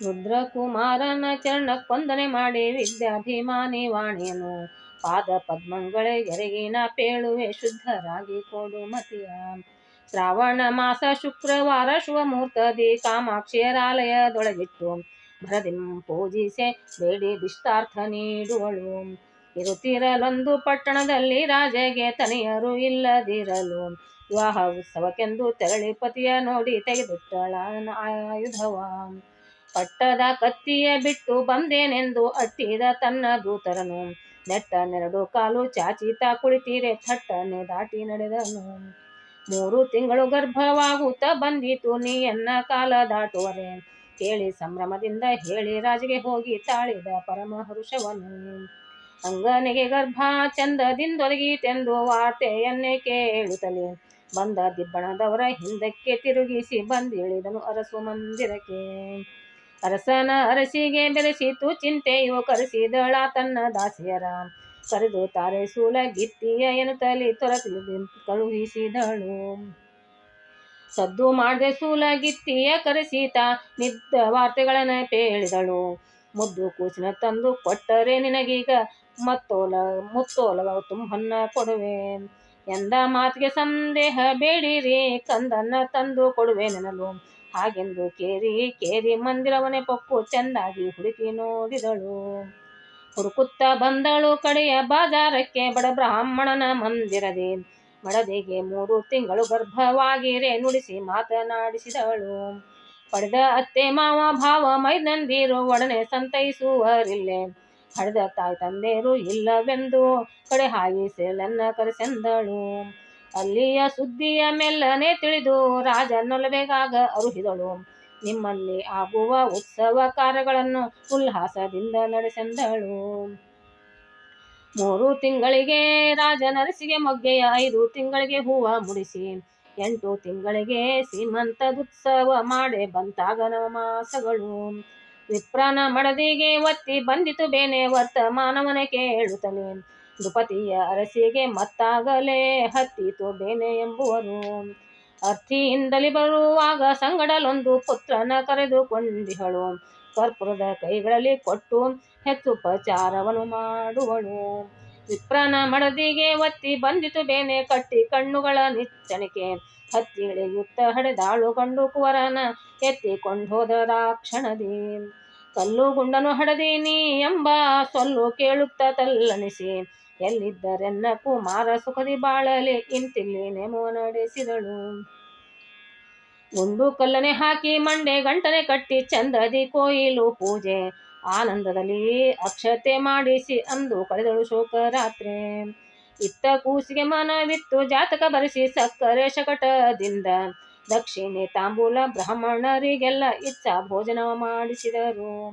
ರುದ್ರಕುಮಾರನ ಕೊಂದನೆ ಮಾಡಿ ವಿದ್ಯಾಭಿಮಾನಿ ವಾಣಿಯನು. ಪಾದ ಪದ್ಮಂಗಳ ಎರಗಿನ ಪೇಳುವೆ ಶುದ್ಧರಾಗಿ ಕೊಡು ಮತಿಯ. ಶ್ರಾವಣ ಮಾಸ ಶುಕ್ರವಾರ ಶಿವಮೂರ್ತದಿ ಕಾಮಾಕ್ಷಿಯರಾಲಯದೊಳಗಿಟ್ಟು ಭರದಿಂ ಪೂಜಿಸೆ ಬೇಡಿ ದಿಷ್ಟಾರ್ಥ ನೀಡುವಳು. ಇರುತ್ತಿರಲೊಂದು ಪಟ್ಟಣದಲ್ಲಿ ರಾಜಗೆ ತನಿಯರು ಇಲ್ಲದಿರಲು ವಿವಾಹ ಉತ್ಸವಕ್ಕೆಂದು ತೆರಳಿ ಪತಿಯ ನೋಡಿ ತೆಗೆದಿಟ್ಟಳ ಆಯುಧವ ಪಟ್ಟದ ಕತ್ತಿಯ ಬಿಟ್ಟು ಬಂದೇನೆಂದು ಅಟ್ಟಿದ ತನ್ನ ದೂತರನು. ನೆಟ್ಟ ನೆರಡು ಕಾಲು ಚಾಚಿತ ಕುಳಿತೀರೆ, ಥಟ್ಟನೆ ದಾಟಿ ನಡೆದನು. ಮೂರು ತಿಂಗಳು ಗರ್ಭವಾಗುತ್ತ ಬಂದಿತು, ನೀಯನ್ನ ಕಾಲ ದಾಟುವರೆ. ಕೇಳಿ ಸಂಭ್ರಮದಿಂದ ಹೇಳಿ ರಾಜಗೆ ಹೋಗಿ ತಾಳಿದ ಪರಮಹರುಷವನು. ಅಂಗನಿಗೆ ಗರ್ಭ ಚಂದದಿಂದೊದಗೀತೆಂದು ವಾರ್ತೆಯನ್ನೇ ಕೇಳುತ್ತಲೇ ಬಂದ ದಿಬ್ಬಣದವರ ಹಿಂದಕ್ಕೆ ತಿರುಗಿಸಿ ಬಂದಿಳಿದನು ಅರಸು ಮಂದಿರಕ್ಕೆ. ಅರಸನ ಅರಸಿಗೆ ಬೆರೆಸಿತು ಚಿಂತೆಯು ಕರೆಸಿದಳ ತನ್ನ ದಾಸಿಯರ. ಕರೆದು ತಾರೆ ಸೂಲ ಗಿತ್ತಿಯ ಎನ್ನುತ್ತಲಿ ತೊರತಿಲು ಕಳುಹಿಸಿದಳು. ಸದ್ದು ಮಾಡದೆ ಸೂಲ ಗಿತ್ತಿಯ ಕರೆಸೀತ ನಿದ್ದ ವಾರ್ತೆಗಳನ್ನ ಪೇಳಿದಳು ಮುದ್ದು ಕೂಸಿನ ತಂದು ಕೊಟ್ಟರೆ ನಿನಗೀಗ ಮತ್ತೋಲ ಮುತ್ತೋಲ ತುಂಬನ್ನ ಕೊಡುವೆ. ಎಂದ ಮಾತಿಗೆ ಸಂದೇಹ ಬೇಡಿರಿ, ಕಂದನ್ನ ತಂದು ಕೊಡುವೆ ನೆನಲು. ಹಾಗೆಂದು ಕೇರಿ ಕೇರಿ ಮಂದಿರವನೇ ಪೊಕ್ಕು ಚೆಂದಾಗಿ ಹುಡುಕಿ ನೋಡಿದಳು. ಹುಡುಕುತ್ತ ಬಂದಳು ಕಡೆಯ ಬಾಜಾರಕ್ಕೆ ಬಡ ಬ್ರಾಹ್ಮಣನ ಮಂದಿರದೆ. ಮಡದಿಗೆ ಮೂರು ತಿಂಗಳು ಗರ್ಭವಾಗಿರೆ ನುಡಿಸಿ ಮಾತನಾಡಿಸಿದಳು. ಪಡೆದ ಅತ್ತೆ ಮಾವ ಭಾವ ಮೈದಂದಿರು ಒಡನೆ ಸಂತೈಸುವರಿಲ್ಲೆ. ಹಡೆದ ತಾಯಿ ತಂದೆಯರು ಇಲ್ಲವೆಂದು ಕಡೆ ಹಾಯಿ ಸೇಲನ್ನ ಕರೆಸೆಂದಳು. ಅಲ್ಲಿಯ ಸುದ್ದಿಯ ಮೆಲ್ಲನೆ ತಿಳಿದು ರಾಜನೊಲಬೇಕಾಗ ಅರುಹಿದಳು. ನಿಮ್ಮಲ್ಲಿ ಆಗುವ ಉತ್ಸವ ಕಾರ್ಯಗಳನ್ನು ಉಲ್ಲಾಸದಿಂದ ನಡೆಸೆಂದಳು. ಮೂರು ತಿಂಗಳಿಗೆ ರಾಜನರಸಿಗೆ ಮೊಗ್ಗೆಯ ಐದು ತಿಂಗಳಿಗೆ ಹೂವ ಮುಡಿಸಿ, ಎಂಟು ತಿಂಗಳಿಗೆ ಸೀಮಂತದುತ್ಸವ ಮಾಡೆ ಬಂತಾಗ ನವಮಾಸಗಳು. ವಿಪ್ರನ ಮಡದಿಗೆ ಒತ್ತಿ ಬಂದಿತು ಬೇನೆ ವರ್ತಮಾನವನ ಕೇಳುತ್ತಲೇ. ನೃಪತಿಯ ಅರಸಿಗೆ ಮತ್ತಾಗಲೇ ಹತ್ತಿತು ಬೇನೆ ಎಂಬುವರು ಅರ್ಥಿಯಿಂದಲೇ ಬರುವಾಗ ಸಂಗಡಲೊಂದು ಪುತ್ರನ ಕರೆದುಕೊಂಡಿಹಳು. ಕರ್ಪೂರದ ಕೈಗಳಲ್ಲಿ ಕೊಟ್ಟು ಹೆಚ್ಚುಪಚಾರವನ್ನು ಮಾಡುವಳು ವಿಪ್ರನ ಮಡದಿಗೆ ಒತ್ತಿ ಬಂದಿತು ಬೇನೆ ಕಟ್ಟಿ ಕಣ್ಣುಗಳ ನಿಚ್ಚಣಿಕೆ. ಹತ್ತಿ ಇಳಿಯುತ್ತ ಹಡೆದಾಳು ಕಂಡು ಕುವರನ ಎತ್ತಿಕೊಂಡು ಹೋದ ಕಲ್ಲು ಗುಂಡನು ಹಡದೀನಿ ಎಂಬ ಸೊಲ್ಲು ಕೇಳುತ್ತ ತಲ್ಲಣಿಸಿ. ಎಲ್ಲಿದ್ದರೆನ್ನ ಕುಮಾರ ಸುಖದಿ ಬಾಳಲೆ ಇಂತಿಲ್ಲಿ ನೆಮೋ ನಡೆಸಿದಳು. ಗುಂಡು ಕಲ್ಲನೆ ಹಾಕಿ ಮಂಡೆ ಗಂಟನೆ ಕಟ್ಟಿ ಚಂದದಿ ಕೋಯಿಲು ಪೂಜೆ. ಆನಂದದಲ್ಲಿ ಅಕ್ಷತೆ ಮಾಡಿಸಿ ಅಂದು ಕಳೆದಳು ಶೋಕರಾತ್ರೆ. ಇತ್ತ ಕೂಸಿಗೆ ಮನವಿತ್ತು ಜಾತಕ ಬರೆಸಿ ಸಕ್ಕರೆ ಶಕಟದಿಂದ. ದಕ್ಷಿಣೆ ತಾಂಬೂಲ ಬ್ರಾಹ್ಮಣರಿಗೆಲ್ಲ ಇಚ್ಛ ಭೋಜನ ಮಾಡಿಸಿದರು.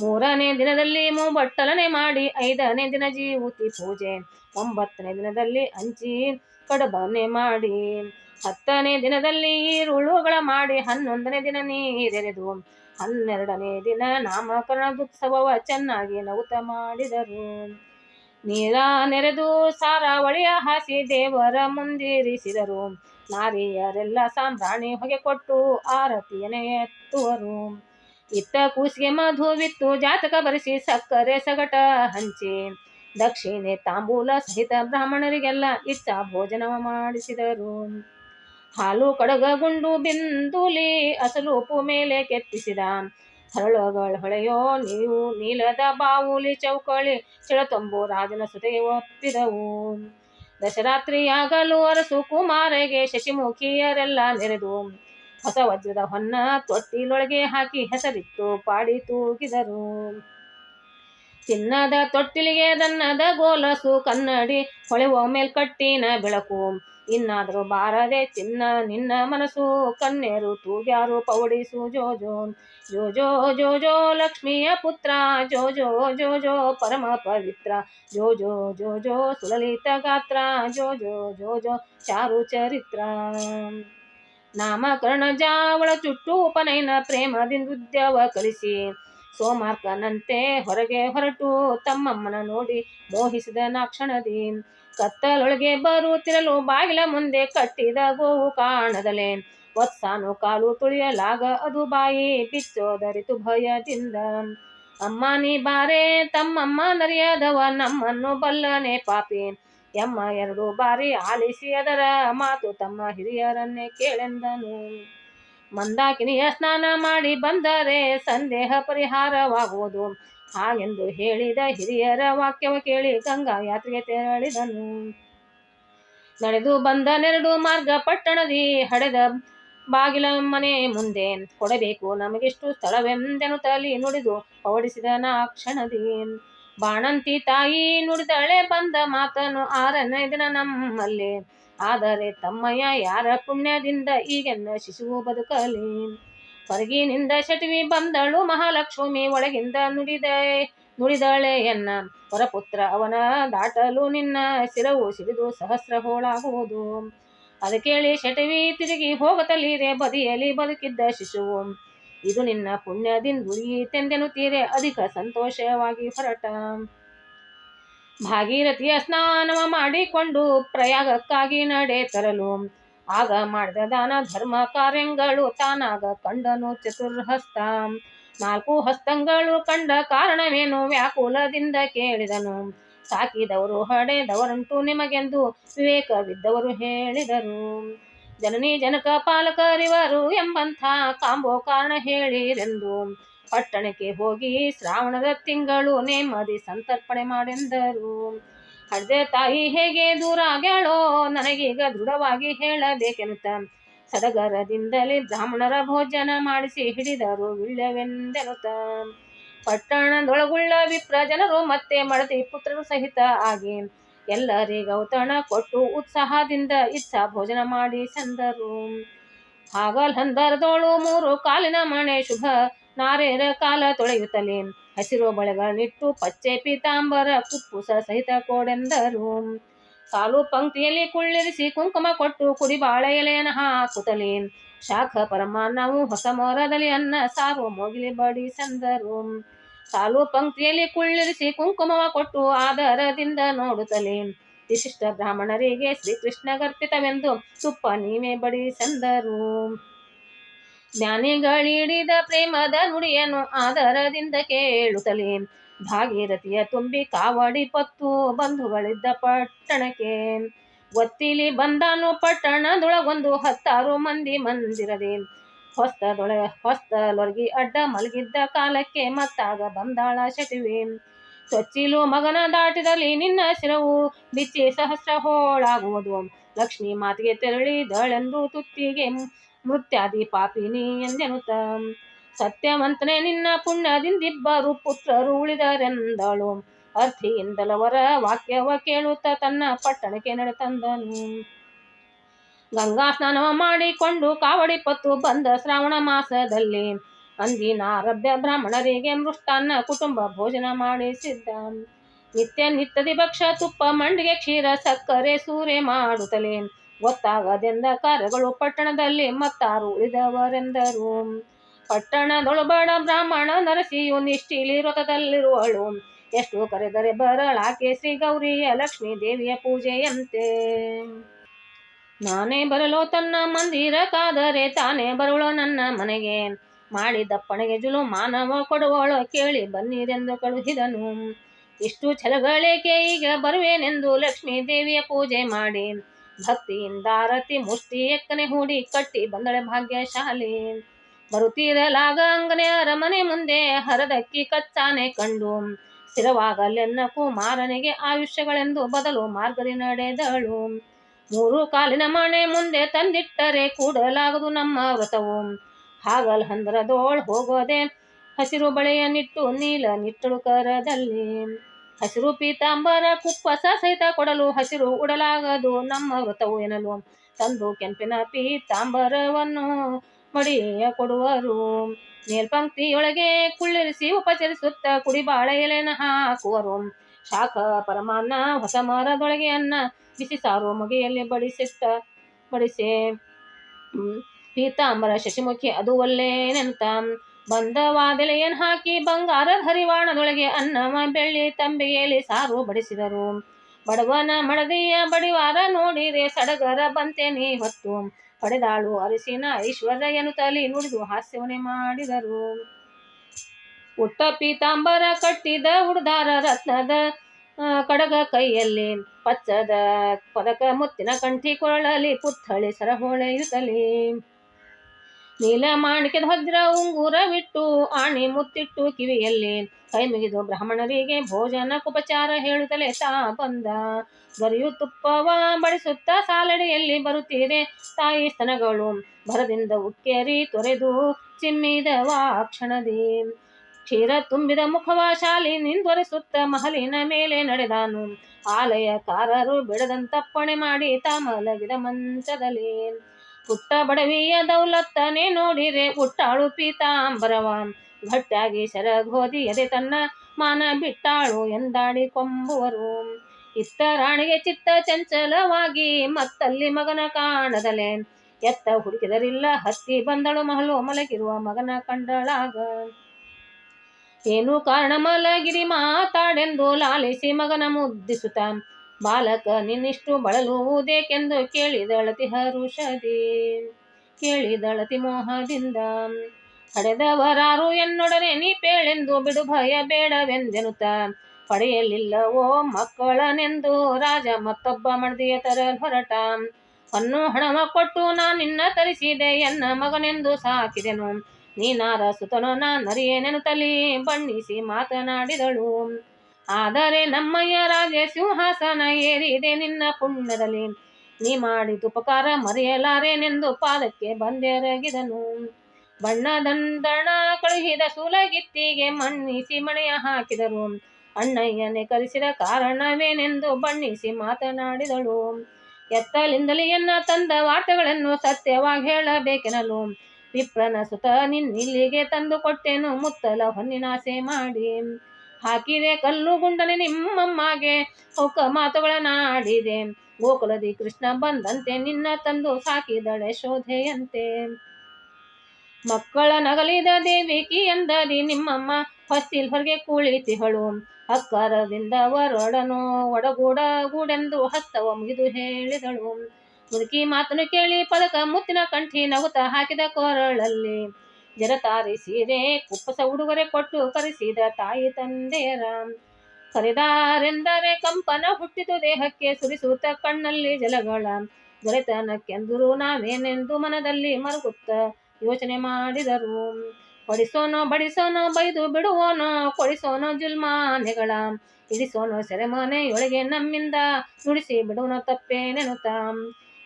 ಮೂರನೇ ದಿನದಲ್ಲಿ ಮೂಬಟ್ಟಲನೆ ಮಾಡಿ, ಐದನೇ ದಿನ ಜೀವತಿ ಪೂಜೆ, ಒಂಬತ್ತನೇ ದಿನದಲ್ಲಿ ಹಂಚಿ ಕಡಬನೆ ಮಾಡಿ, ಹತ್ತನೇ ದಿನದಲ್ಲಿ ಈರುಳುಗಳ ಮಾಡಿ, ಹನ್ನೊಂದನೇ ದಿನ ನೀರೆರೆದು, ಹನ್ನೆರಡನೇ ದಿನ ನಾಮಕರಣೋತ್ಸವವ ಚೆನ್ನಾಗಿ ನೌತ ಮಾಡಿದರು. ನೀರ ನೆರೆದು ಸಾರ ವಳಿಯ ಹಾಸಿ ದೇವರ ಮುಂದಿರಿಸಿದರು. ನಾರಿಯರೆಲ್ಲ ಸಾಂಬ್ರಾಣಿ ಹೊಗೆ ಕೊಟ್ಟು ಆರತಿಯನೆ ಎತ್ತುವರು. ಇತ್ತ ಕೂಸಿಗೆ ಮಧುವಿತ್ತು ಜಾತಕ ಬರೆಸಿ ಸಕ್ಕರೆ ಸಗಟ ಹಂಚಿ. ದಕ್ಷಿಣೆ ತಾಂಬೂಲ ಸಹಿತ ಬ್ರಾಹ್ಮಣರಿಗೆಲ್ಲ ಇತ್ತ ಭೋಜನ ಮಾಡಿಸಿದರು. ಹಾಲು ಕಡಗ ಗುಂಡು ಬಿಂದುಲಿ ಅಸಲು ಉಪ್ಪು ಮೇಲೆ ಕೆತ್ತಿಸಿದ. ಹರಳುಗಳ ಹೊಳೆಯೋ ನೀವು ನೀಲದ ಬಾವುಲಿ ಚೌಕಳಿ ಚಿಳತೊಂಬು ರಾಜನ ಸುತೆಗೆ ಒಪ್ಪಿದವು. ದಶರಾತ್ರಿಯಾಗಲು ಅರಸು ಕುಮಾರಗೆ ಶಶಿಮುಖಿಯರೆಲ್ಲ ನೆರೆದು ಹೊಸ ವಜ್ರದ ಹೊನ್ನ ತೊಟ್ಟಿಲೊಳಗೆ ಹಾಕಿ ಹೆಸರಿತ್ತು ಪಾಡಿ ತೂಗಿದರು. ಚಿನ್ನದ ತೊಟ್ಟಿಲಿಗೆ ದನ್ನದ ಗೋಲಸು ಕನ್ನಡಿ ಹೊಳೆವ ಮೇಲ್ಕಟ್ಟಿನ ಬೆಳಕು ಇನ್ನಾದರೂ ಬಾರದೆ ಚಿನ್ನ ನಿನ್ನ ಮನಸ್ಸು ಕನ್ನೇರು ತೂಗ್ಯಾರು ಪೌಡಿಸು ಜೋ ಜೋ ಜೋ ಜೋ ಜೋ ಜೋ ಲಕ್ಷ್ಮಿಯ ಪುತ್ರ ಜೋ ಜೋ ಜೋ ಜೋ ಪರಮ ಪವಿತ್ರ ಜೋ ಜೋ ಜೋ ಜೋ ಸುಲಲಿತ ಗಾತ್ರ ಜೋ ಜೋ ಜೋ ಜೋ ಚಾರು ಚರಿತ್ರ. ನಾಮಕರಣ ಜಾವಳ ಚುಟ್ಟು ಉಪನಯನ ಪ್ರೇಮದಿಂದುದ್ಯವ ಕಲಿಸಿ, ಸೋಮಾರ್ಕನಂತೆ ಹೊರಗೆ ಹೊರಟು ತಮ್ಮಮ್ಮನ ನೋಡಿ ಮೋಹಿಸಿದ ನಾಕ್ಷಣದಿ. ಕತ್ತಲೊಳಗೆ ಬರುತ್ತಿರಲು ಬಾಗಿಲ ಮುಂದೆ ಕಟ್ಟಿದ ಗೋವು ಕಾಣದಲೆ. ಒತ್ತಾನು ಕಾಲು ತುಳಿಯಲಾಗ ಅದು ಬಾಯಿ ಬಿಚ್ಚೋದರಿತು ಭಯದಿಂದ. ಅಮ್ಮ ನೀ ಬಾರೆ, ತಮ್ಮಮ್ಮ ನರಿಯಾದವ, ನಮ್ಮನ್ನು ಬಲ್ಲನೆ ಪಾಪಿ. ಎಮ್ಮ ಎರಡು ಬಾರಿ ಆಲಿಸಿ ಅದರ ಮಾತು ತಮ್ಮ ಹಿರಿಯರನ್ನೇ ಕೇಳೆಂದನು. ಮಂದಾಕಿನಿಯ ಸ್ನಾನ ಮಾಡಿ ಬಂದರೆ ಸಂದೇಹ ಪರಿಹಾರವಾಗುವುದು. ಹಾಗೆಂದು ಹೇಳಿದ ಹಿರಿಯರ ವಾಕ್ಯವ ಕೇಳಿ ಗಂಗಾ ಯಾತ್ರೆಗೆ ತೆರಳಿದನು. ನಡೆದು ಬಂದ ನೆರಡು ಮಾರ್ಗ ಪಟ್ಟಣದಿ ಹಡೆದ ಬಾಗಿಲ ಮನೆ ಮುಂದೆ ಕೊಡಬೇಕು ನಮಗಿಷ್ಟು ಸ್ಥಳವೆಂದೆನು ತಲಿ ನುಡಿದು ಪವಡಿಸಿದನ ಆ ಕ್ಷಣದಿ. ಬಾಣಂತಿ ತಾಯಿ ನುಡಿದಳೆ ಬಂದ ಮಾತನು ಆರನೇ ದಿನ ನಮ್ಮಲ್ಲಿ. ಆದರೆ ತಮ್ಮಯ್ಯ ಯಾರ ಪುಣ್ಯದಿಂದ ಈಗೆನ್ನ ಶಿಶುವು ಬದುಕಲಿ? ಹೊರಗಿನಿಂದ ಶಟಿವಿ ಬಂದಳು ಮಹಾಲಕ್ಷ್ಮಿ ಒಳಗಿಂದ ನುಡಿದೆ, ನುಡಿದಳೆ ಎನ್ನ. ಹೊರಪುತ್ರ ಅವನ ದಾಟಲು ನಿನ್ನ ಶಿರವು ಸಿಡಿದು ಸಹಸ್ರ ಹೋಳಾಗುವುದು. ಅದು ಕೇಳಿ ಶಟವಿ ತಿರುಗಿ ಹೋಗತಲೀರೆ ಬದಿಯಲ್ಲಿ ಬದುಕಿದ್ದ ಶಿಶುವು. ಇದು ನಿನ್ನ ಪುಣ್ಯದಿಂದ ಉಳಿಯಿತೆಂದೆನು ತೀರೆ ಅಧಿಕ ಸಂತೋಷವಾಗಿ ಹೊರಟ. ಭಾಗೀರಥಿಯ ಸ್ನಾನವ ಮಾಡಿಕೊಂಡು ಪ್ರಯಾಗಕ್ಕಾಗಿ ನಡೆ ತರಲು. ಆಗ ಮಾಡಿದ ದಾನ ಧರ್ಮ ಕಾರ್ಯಗಳು ತಾನಾಗ ಕಂಡನು ಚತುರ್ಹಸ್ತ. ನಾಲ್ಕು ಹಸ್ತಗಳು ಕಂಡ ಕಾರಣವೇನು? ವ್ಯಾಕುಲದಿಂದ ಕೇಳಿದನು. ಸಾಕಿದವರು ಹಡೆದವರಂತೂ ನಿಮಗೆಂದು ವಿವೇಕವಿದ್ದವರು ಹೇಳಿದರು. ಜನನಿ ಜನಕ ಪಾಲಕರಿವರು ಎಂಬಂಥ ಕಾಂಬೋ ಕಾರಣ ಹೇಳಿರೆಂದು. ಪಟ್ಟಣಕ್ಕೆ ಹೋಗಿ ಶ್ರಾವಣದ ತಿಂಗಳು ನೇಮದಿ ಸಂತರ್ಪಣೆ ಮಾಡೆಂದರು. ಹಡ್ದೆ ತಾಯಿ ಹೇಗೆ ದೂರ ಆಗ್ಯಾಳೋ ನನಗೀಗ ದೃಢವಾಗಿ ಹೇಳಬೇಕೆಂತ. ಸಡಗರದಿಂದಲೇ ಬ್ರಾಹ್ಮಣರ ಭೋಜನ ಮಾಡಿಸಿ ಹಿಡಿದರು ವಿಳ್ಯವೆಂದೆನುತ್ತ ಪಟ್ಟಣದೊಳಗುಳ್ಳ ವಿಪ್ರ ಜನರು ಮತ್ತೆ ಮಡದಿ ಪುತ್ರರು ಸಹಿತ ಆಗಿ ಎಲ್ಲರಿಗೌತಣ ಕೊಟ್ಟು ಉತ್ಸಾಹದಿಂದ ಇಚ್ಛಾ ಭೋಜನ ಮಾಡಿ ಸಂದರು. ಹಾಗಲ್ ಹಂದರದೋಳು ಮೂರು ಕಾಲಿನ ಮಣೆ ಶುಭ, ನಾರೇರ ಕಾಲ ತೊಳೆಯುತ್ತಲೇ ಹಸಿರು ಬಳೆಗಳನ್ನಿಟ್ಟು ಪಚ್ಚೆ ಪೀತಾಂಬರ ಕುಪ್ಪುಸ ಸಹಿತ ಕೊಡೆಂದರು. ಸಾಲು ಪಂಕ್ತಿಯಲ್ಲಿ ಕುಳ್ಳಿರಿಸಿ ಕುಂಕುಮ ಕೊಟ್ಟು ಕುಡಿ ಬಾಳೆ ಎಲೆಯನ್ನು ಹಾಕುತ್ತಲೇ ಶಾಖ ಪರಮಾನ್ನವು ಹೊಸ ಮೊರದಲ್ಲಿ ಅನ್ನ ಸಾರು ಮೊಗಿಲಿ ಬಡಿ ಸಂದರು. ಸಾಲು ಪಂಕ್ತಿಯಲ್ಲಿ ಕುಳ್ಳಿರಿಸಿ ಕುಂಕುಮವ ಕೊಟ್ಟು ಆದರದಿಂದ ನೋಡುತ್ತಲೇ. ವಿಶಿಷ್ಟ ಬ್ರಾಹ್ಮಣರಿಗೆ ಶ್ರೀಕೃಷ್ಣ ಗರ್ಪಿತವೆಂದು ತುಪ್ಪ ನೀವೇ ಬಡಿ ಸಂದರು. ಜ್ಞಾನಿಗಳಿಡಿದ ಪ್ರೇಮದ ನುಡಿಯನ್ನು ಆಧಾರದಿಂದ ಕೇಳುತ್ತಲೇ. ಭಾಗೀರಥಿಯ ತುಂಬಿ ಕಾವಡಿ ಪತ್ತು ಬಂಧುಗಳಿದ್ದ ಪಟ್ಟಣಕ್ಕೆ. ಒತ್ತಿಲಿ ಬಂದನು ಪಟ್ಟಣದೊಳಗೊಂದು ಹತ್ತಾರು ಮಂದಿ ಮಂದಿರದೆ. ಹೊಸ್ತದೊಳ ಹೊಸ್ತಲೊರಗಿ ಅಡ್ಡ ಮಲಗಿದ್ದ ಕಾಲಕ್ಕೆ ಮತ್ತಾಗ ಬಂದಾಳ ಶಟಿವೆ. ಸೊಚ್ಚಿಲು ಮಗನ ದಾಟಿದಲ್ಲಿ ನಿನ್ನ ಶಿರವು ಬಿಚ್ಚಿ ಸಹಸ್ರ ಹೋಳಾಗುವುದು. ಲಕ್ಷ್ಮಿ ಮಾತಿಗೆ ತೆರಳಿದಳೆಂದು ತುತ್ತಿಗೆ ಮೃತ್ಯಾದಿ ಪಾಪಿನಿ ಎಂದೆನುತ ಸತ್ಯವಂತನೇ ನಿನ್ನ ಪುಣ್ಯದಿಂದಿಬ್ಬರು ಪುತ್ರರು ಉಳಿದರೆಂದಳು. ಅರ್ಥಿಯಿಂದಲವರ ವಾಕ್ಯವ ಕೇಳುತ್ತ ತನ್ನ ಪಟ್ಟಣಕ್ಕೆ ನಡೆತಂದನು ಗಂಗಾ ಸ್ನಾನವ ಮಾಡಿಕೊಂಡು ಕಾವಡಿ ಪತ್ತು ಬಂದ ಶ್ರಾವಣ ಮಾಸದಲ್ಲಿ ಅಂದಿನಾರಭ್ಯ ಬ್ರಾಹ್ಮಣರಿಗೆ ಮೃಷ್ಟಾನ್ನ ಕುಟುಂಬ ಭೋಜನ ಮಾಡಿಸಿದ್ದ. ನಿತ್ಯ ನಿತ್ಯದಿ ಭಕ್ಷ ತುಪ್ಪ, ಮಂಡಿಗೆ ಕ್ಷೀರ, ಸಕ್ಕರೆ, ಸೂರೆ ಮಾಡುತ್ತಲೇ ಗೊತ್ತಾಗದೆಂದ ಕಾರ್ಯಗಳು ಪಟ್ಟಣದಲ್ಲಿ ಮತ್ತಾರು ಉಳಿದವರೆಂದರು ಪಟ್ಟಣದೊಳಬಣ ಬ್ರಾಹ್ಮಣ ನರಸಿಯು ನಿಷ್ಠಿಲಿ ವ್ರತದಲ್ಲಿರುವಳು ಎಷ್ಟು ಕರೆದರೆ ಬರಳಾಕೆ ಶ್ರೀ ಗೌರಿಯ ಲಕ್ಷ್ಮೀ ದೇವಿಯ ಪೂಜೆಯಂತೆ. ನಾನೇ ಬರಲು ತನ್ನ ಮಂದಿರ ಕಾದರೆ ತಾನೇ ಬರುವಳು ನನ್ನ ಮನೆಗೆ. ಮಾಡಿದಪ್ಪಣೆಗೆ ಜುಲು ಮಾನವ ಕೊಡುವಳು ಕೇಳಿ ಬನ್ನಿರೆಂದು ಕಳುಹಿದನು. ಇಷ್ಟು ಛಲಗಳೇಕೆ ಈಗ ಬರುವೇನೆಂದು ಲಕ್ಷ್ಮೀ ದೇವಿಯ ಪೂಜೆ ಮಾಡಿ. ಭಕ್ತಿಯಿಂದ ಆರತಿ ಮುಷ್ಟಿ ಎಕ್ಕನೆ ಹೂಡಿ ಕಟ್ಟಿ ಬಂದಳೆ ಭಾಗ್ಯಶಾಲಿ ಬರುತ್ತೀರಲಾಗ ಅಂಗನೆ ಅರಮನೆ ಮುಂದೆ ಹರದಕ್ಕಿ ಕಚ್ಚಾನೆ ಕಂಡು. ಸ್ಥಿರವಾಗಲೆನ್ನ ಕುಮಾರನಿಗೆ ಆಯುಷ್ಯಗಳೆಂದು ಬದಲು ಮಾರ್ಗದಿ ನಡೆದಳು. ಮೂರು ಕಾಲಿನ ಮಣೆ ಮುಂದೆ ತಂದಿಟ್ಟರೆ ಕೂಡಲಾಗದು ನಮ್ಮ ವ್ರತವು. ಹಾಗಲ್ ಹಂದರದೋಳ್ ಹೋಗೋದೆ ಹಸಿರು ಬಳೆಯನ್ನಿಟ್ಟು ನೀಲ ನಿಟ್ಟಳು ಕರದಲ್ಲಿ. ಹಸಿರು ಪೀತಾಂಬರ ಕುಪ್ಪಸ ಸಹಿತ ಕೊಡಲು ಹಸಿರು ಉಡಲಾಗದು ನಮ್ಮ ವೃತವು ಎನ್ನಲು. ತಂದು ಕೆಂಪಿನ ಪೀತಾಂಬರವನ್ನು ಮಡಿಯ ಕೊಡುವರು. ಮೇಲ್ಪಂಕ್ತಿಯೊಳಗೆ ಕುಳ್ಳಿರಿಸಿ ಉಪಚರಿಸುತ್ತ ಕುಡಿಬಾಳ ಎಲೆನ ಹಾಕುವರು. ಶಾಖ ಪರಮಾನ್ನ ಹೊಸ ಮರದೊಳಗೆ ಅನ್ನ ಬಿಸಿ ಸಾರು ಮಗೆಯಲ್ಲಿ ಬಡಿಸಿಟ್ಟ ಬಡಿಸಿ. ಪೀತಾಂಬರ ಶಶಿಮುಖಿ ಅದು ಒಲ್ಲೇನೆಂತ ಬಂದವಾದೆಲೆಯನ್ನು ಹಾಕಿ ಬಂಗಾರ ಹರಿವಾಣದೊಳಗೆ ಅನ್ನವ ಬೆಳ್ಳಿ ತಂಬಿಗೆಯಲ್ಲಿ ಸಾರು ಬಡಿಸಿದರು. ಬಡವನ ಮಡದಿಯ ಬಡಿವಾರ ನೋಡಿರೆ ಸಡಗರ ಬಂತೆ ನೀ ಹೊತ್ತು. ಪಡೆದಾಳು ಅರಿಸಿನ ಐಶ್ವರ್ಯನು ತಲಿ ನುಡಿದು ಹಾಸ್ಯವನೆ ಮಾಡಿದರು. ಉಟ್ಟ ಪೀತಾಂಬರ ಕಟ್ಟಿದ ಉಡ್ದಾರ ರತ್ನದ ಕಡಗ ಕೈಯಲ್ಲಿ ಪಚ್ಚದ ಪದಕ ಮುತ್ತಿನ ಕಂಠಿ ಕೊರಳಲಿ ಪುತ್ಥಳಿ ಸರಹೊಳೆಯುತ್ತಲಿ. ನೀಲ ಮಾಣಿಕ್ಯದ ಭದ್ರ ಉಂಗುರವಿಟ್ಟು ಆಣಿ ಮುತ್ತಿಟ್ಟು ಕಿವಿಯಲ್ಲಿ ಕೈ ಮುಗಿದು ಬ್ರಾಹ್ಮಣರಿಗೆ ಭೋಜನ ಉಪಚಾರ ಹೇಳುತ್ತಲೇ ತಾ ಬಂದ. ದೊರೆಯು ತುಪ್ಪವ ಬಡಿಸುತ್ತ ಸಾಲಡಿಯಲ್ಲಿ ಬರುತ್ತೀರೆ ತಾಯಿ ಸ್ತನಗಳು ಭರದಿಂದ ಉಕ್ಕೇರಿ ತೊರೆದು ಚಿಮ್ಮಿದವ ಕ್ಷಣದಿ ಕ್ಷೀರ ತುಂಬಿದ ಮುಖವ ಶಾಲಿ ನಿಂದೊರೆಸುತ್ತ ಮಹಲಿನ ಮೇಲೆ ನಡೆದಾನು. ಆಲಯಕಾರರು ಬಿಡದಂತಪ್ಪಣೆ ಮಾಡಿ ತಾಮಲಗಿದ ಮಂಚದಲ್ಲಿ. ಪುಟ್ಟ ಬಡವಿಯ ದೌಲತ್ತನೆ ನೋಡಿರೆ ಹುಟ್ಟಾಳು ಪೀತಾಂಬರವಾನ್. ಗಟ್ಟಾಗಿ ಶರಗೋದಿ ಎದೆ ತನ್ನ ಮಾನ ಬಿಟ್ಟಾಳು ಎಂದಾಡಿ ಕೊಂಬುವರು. ಇತ್ತ ರಾಣಿಗೆ ಚಿತ್ತ ಚಂಚಲವಾಗಿ ಮತ್ತಲ್ಲಿ ಮಗನ ಕಾಣದಲೆ. ಎತ್ತ ಹುಡುಕಿದರಿಲ್ಲ ಹತ್ತಿ ಬಂದಳು ಮಹಲು ಮಲಗಿರುವ ಮಗನ ಕಂಡಳಾಗ. ಏನು ಕಾರಣ ಮಲಗಿರಿ ಮಾತಾಡೆಂದು ಲಾಲಿಸಿ ಮಗನ ಮುದ್ದಿಸುತ್ತ ಬಾಲಕ ನಿನ್ನಿಷ್ಟು ಬಳಲುವುದೇಕೆಂದು ಕೇಳಿದಳತಿ ಹರುಷದಿ. ಕೇಳಿದಳತಿ ಮೋಹದಿಂದ ಪಡೆದವರಾರು ಎನ್ನೊಡನೆ ನೀ ಪೇಳೆಂದು ಬಿಡು ಭಯ ಬೇಡವೆಂದೆನುತ್ತ ಪಡೆಯಲಿಲ್ಲವೋ ಮಕ್ಕಳನೆಂದು ರಾಜ ಮತ್ತೊಬ್ಬ ಮಡದಿಯ ತರ ಹೊರಟ. ಅನ್ನು ಹಣವ ಕೊಟ್ಟು ನಾ ನಿನ್ನ ತರಿಸಿದೆ, ಎನ್ನ ಮಗನೆಂದು ಸಾಕಿದೆನು. ನೀನಾರ ಸುತನೋ ನಾ ತಲೀ ಬಣ್ಣಿಸಿ ಮಾತನಾಡಿದಳು. ಆದರೆ ನಮ್ಮಯ್ಯ ರಾಜ ಸಿಂಹಾಸನ ಏರಿದೆ ನಿನ್ನ ಪುಣ್ಯದಲ್ಲಿ. ನೀ ಮಾಡಿದ ಉಪಕಾರ ಮರೆಯಲಾರೇನೆಂದು ಪಾದಕ್ಕೆ ಬಂದೆರಗಿದನು. ಬಣ್ಣದಂದಣ ಕಳುಹಿದ ಸುಲಗಿತ್ತಿಗೆ ಮಣ್ಣಿಸಿ ಮಣೆಯ ಹಾಕಿದರು. ಅಣ್ಣಯ್ಯನೆ ಕರೆಸಿದ ಕಾರಣವೇನೆಂದು ಬಣ್ಣಿಸಿ ಮಾತನಾಡಿದಳು. ಎತ್ತಲಿಂದಲಿಯನ್ನ ತಂದ ವಾರ್ತೆಗಳನ್ನು ಸತ್ಯವಾಗಿ ಹೇಳಬೇಕೆನಲು. ವಿಪ್ರನ ಸುತ ನಿನ್ನಿಲ್ಲಿಗೆ ತಂದು ಕೊಟ್ಟೆನು, ಮುತ್ತಲ ಹೊನ್ನಿನಾಸೆ ಮಾಡಿ. ಹಾಕಿದೆ ಕಲ್ಲು ಗುಂಡನೆ ನಿಮ್ಮಮ್ಮಗೆ ಹೊಕ್ಕ ಮಾತುಗಳನ್ನಾಡಿದೆ ಗೋಕುಲದಿ ಕೃಷ್ಣ ಬಂದಂತೆ ನಿನ್ನ ತಂದು ಸಾಕಿದಳೆ ಶೋಧೆಯಂತೆ. ಮಕ್ಕಳ ನಗಲಿದ ದೇವಿಕಿ ಎಂದದಿ ನಿಮ್ಮಮ್ಮ, ಹೊಸ್ತಿಲ್ ಹೊರಗೆ ಕುಳಿತಿಹಳು. ಅಕ್ಕರದಿಂದ ಹೊರಡನು ಒಡಗೂಡ ಗೂಡೆಂದು ಹತ್ತವ ಮುಗಿದು ಹೇಳಿದಳು. ಮುದುಕಿ ಮಾತನ್ನು ಕೇಳಿ ಪದಕ ಮುತ್ತಿನ ಕಂಠಿ ನಗುತ್ತ ಹಾಕಿದ ಕೊರಳಲ್ಲಿ. ಜರತಾರಿ ಸೀರೆ ಕುಪ್ಪಸ ಉಡುಗೊರೆ ಕೊಟ್ಟು ಕರೆಸಿದ ತಾಯಿ ತಂದೆಯರ ಕರೆದಾರೆಂದರೆ ಕಂಪನ ಹುಟ್ಟಿತು ದೇಹಕ್ಕೆ ಸುರಿಸುತ್ತ ಕಣ್ಣಲ್ಲಿ ಜಲಗಳ. ದೊರೆತನಕ್ಕೆಂದರು ನಾವೇನೆಂದು ಮನದಲ್ಲಿ ಮರುಗುತ್ತ ಯೋಚನೆ ಮಾಡಿದರು. ಹೊಡಿಸೋನೋ ಬಡಿಸೋನೋ, ಬೈದು ಬಿಡುವೋನೋ, ಕೊಡಿಸೋನೋ ಜುಲ್ಮಾನೆಗಳ. ಇಡಿಸೋನೋ ಸೆರೆಮನೆಯೊಳಗೆ ನಮ್ಮಿಂದ ನುಡಿಸಿ ಬಿಡುವನೋ ತಪ್ಪೇನೆನುತ್ತ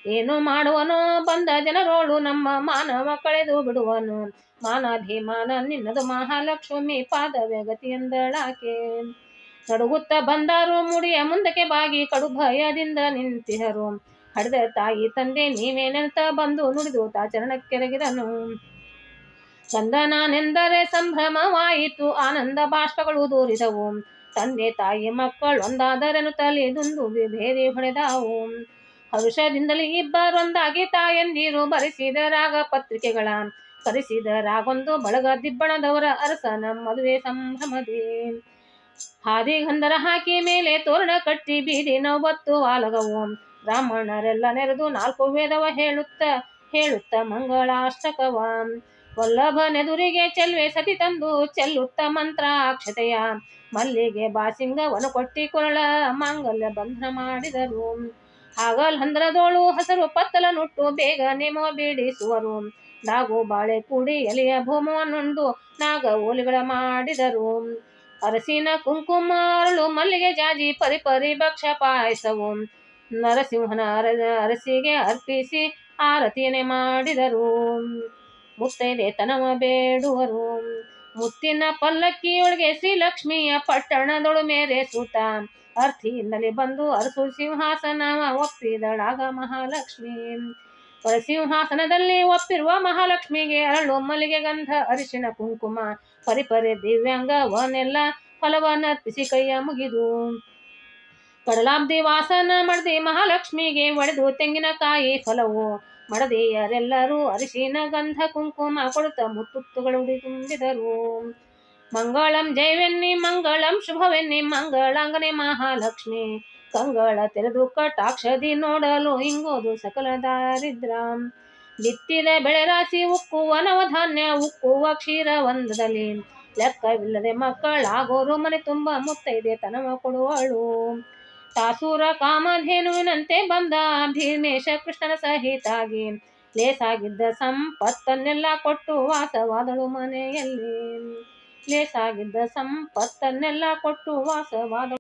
ಏನು ಮಾಡುವನೋ, ಬಂದ ಜನರೋಳು ನಮ್ಮ ಮಾನವ ಕಳೆದು ಬಿಡುವನು. ಮಾನಾಭಿಮಾನ ನಿನ್ನದು ಮಹಾಲಕ್ಷ್ಮಿ ಪಾದವ್ಯಗತಿ ಎಂದಳಾಕೆ? ನಡುಗುತ್ತ ಬಂದಾರು ಮುಡಿಯ ಮುಂದಕ್ಕೆ ಬಾಗಿ ಕಡು ಭಯದಿಂದ ನಿಂತಿಹರು? ಹಡೆದ ತಾಯಿ ತಂದೆ ನೀವೇನೆಂತ ಬಂದು ನುಡಿದು ತಾ ಚರಣಕ್ಕೆರಗಿದನು. ಚಂದನಾನೆಂದರೆ ಸಂಭ್ರಮವಾಯಿತು, ಆನಂದ ಬಾಷ್ಪಗಳು ದೂರಿದವು. ತಂದೆ ತಾಯಿ ಮಕ್ಕಳು ಒಂದಾದರೆನು ತಲೆ ದುಂದು ಬೇರೆ ಹೊಡೆದಾವು. ಹರುಷದಿಂದಲೇ ಇಬ್ಬರೊಂದಾಗಿ ತಾಯಂದಿರು ಬರೆಸಿದ ರಾಗ ಪತ್ರಿಕೆಗಳ ಕರೆಸಿದ ರಾಗೊಂದು ಬಳಗ ದಿಬ್ಬಣದವರ ಅರಸನ ಮದುವೆ ಸಂಭ್ರಮದೇ. ಹಾದಿ ಗಂಧರ ಹಾಕಿ ಮೇಲೆ ತೋರಣ ಕಟ್ಟಿ ಬೀದಿ ನವತ್ತು ವಾಲಗವು. ಬ್ರಾಹ್ಮಣರೆಲ್ಲ ನೆರೆದು ನಾಲ್ಕು ವೇದವ ಹೇಳುತ್ತ ಹೇಳುತ್ತ ಮಂಗಳಾಷ್ಟಕವ. ವಲ್ಲಭನೆದುರಿಗೆ ಚೆಲ್ವೆ ಸತಿ ತಂದು ಚೆಲ್ಲುತ್ತ ಮಂತ್ರಾಕ್ಷತೆಯ. ಮಲ್ಲಿಗೆ ಬಾಸಿಂಗವನು ಕೊಟ್ಟಿ ಕೊರಳ ಮಾಂಗಲ್ಯ ಬಂಧನ ಮಾಡಿದರು. ಹಾಗಲ್ ಹಂದ್ರದೋಳು ಹಸರು ಪತ್ತಲ ನುಟ್ಟು ಬೇಗ ನೇಮ ಬೀಡಿಸುವರು ನಾಗು ಬಾಳೆ ಕೂಡಿ ಎಲೆಯ ಭೂಮವನ್ನುಂಡು ನಾಗ ಓಲಿಗಳ ಮಾಡಿದರು. ಅರಸಿನ ಕುಂಕುಮ ಅರಳು ಮಲ್ಲಿಗೆ ಜಾಜಿ ಪರಿ ಪರಿ ಭಕ್ಷ ಪಾಯಸವು. ನರಸಿಂಹನ ಅರ ಅರಸಿಗೆ ಅರ್ಪಿಸಿ ಆರತಿಯನೆ ಮಾಡಿದರು. ಮುತ್ತೈದೆ ತನವ ಬೇಡುವರು. ಮುತ್ತಿನ ಪಲ್ಲಕ್ಕಿಯೊಳಗೆ ಶ್ರೀಲಕ್ಷ್ಮಿಯ ಪಟ್ಟಣದೊಳು ಮೇರೆ ಸೂತ. ಅರ್ಥಿಯಿಂದಲೇ ಬಂದು ಅರಸು ಸಿಂಹಾಸನ ಒಪ್ಪಿದಳಾಗ ಮಹಾಲಕ್ಷ್ಮಿ. ಸಿಂಹಾಸನದಲ್ಲಿ ಒಪ್ಪಿರುವ ಮಹಾಲಕ್ಷ್ಮಿಗೆ ಅರಳು, ಮಲ್ಲಿಗೆ ಗಂಧ, ಅರಿಶಿನ, ಕುಂಕುಮ ಪರಿಪರಿ ದಿವ್ಯಾಂಗವನ್ನೆಲ್ಲ ಫಲವನ್ನರ್ಪಿಸಿ ಕೈಯ ಮುಗಿದು ಕಡಲಾಬ್ದಿ ವಾಸನ ಮಡದಿ ಮಹಾಲಕ್ಷ್ಮಿಗೆ ಒಡೆದು ತೆಂಗಿನಕಾಯಿ ಫಲವು ಮಡದಿಯರೆಲ್ಲರೂ ಅರಿಶಿನ, ಗಂಧ, ಕುಂಕುಮ ಕೊಡುತ್ತ ಮುತ್ತುತ್ತುಗಳು ತುಂಬಿದರು. ಮಂಗಳಂ ಜೈವೆನ್ನಿ ಮಂಗಳಂ ಶುಭವೆನ್ನಿ, ಮಂಗಳಾಂಗನೆ ಮಹಾಲಕ್ಷ್ಮಿ. ಕಂಗಳ ತೆರೆದು ಕಟಾಕ್ಷದಿ ನೋಡಲು ಹಿಂಗೋದು ಸಕಲ ದಾರಿದ್ರ ಬಿತ್ತಿದ ಬೆಳೆ ರಾಶಿ ಉಕ್ಕುವ ನವಧಾನ್ಯ, ಉಕ್ಕುವ ಕ್ಷೀರ ಒಂದದಲ್ಲಿ. ಲೆಕ್ಕವಿಲ್ಲದೆ ಮಕ್ಕಳಾಗೋರು ಮನೆ ತುಂಬ ಮುತ್ತೈದೆ ತನವ ಕೊಡುವಳು. ತಾಸೂರ ಕಾಮಧೇನುವಿನಂತೆ ಬಂದ ಭೀಮೇಶ ಕೃಷ್ಣನ ಸಹಿತಾಗಿ. ಲೇಸಾಗಿದ್ದ ಸಂಪತ್ತನ್ನೆಲ್ಲ ಕೊಟ್ಟು ವಾಸವಾದಳು ಮನೆಯಲ್ಲಿ. ಲೇಸಾಗಿದ್ದ ಸಂಪತ್ತನ್ನೆಲ್ಲ ಕೊಟ್ಟು ವಾಸವಾದ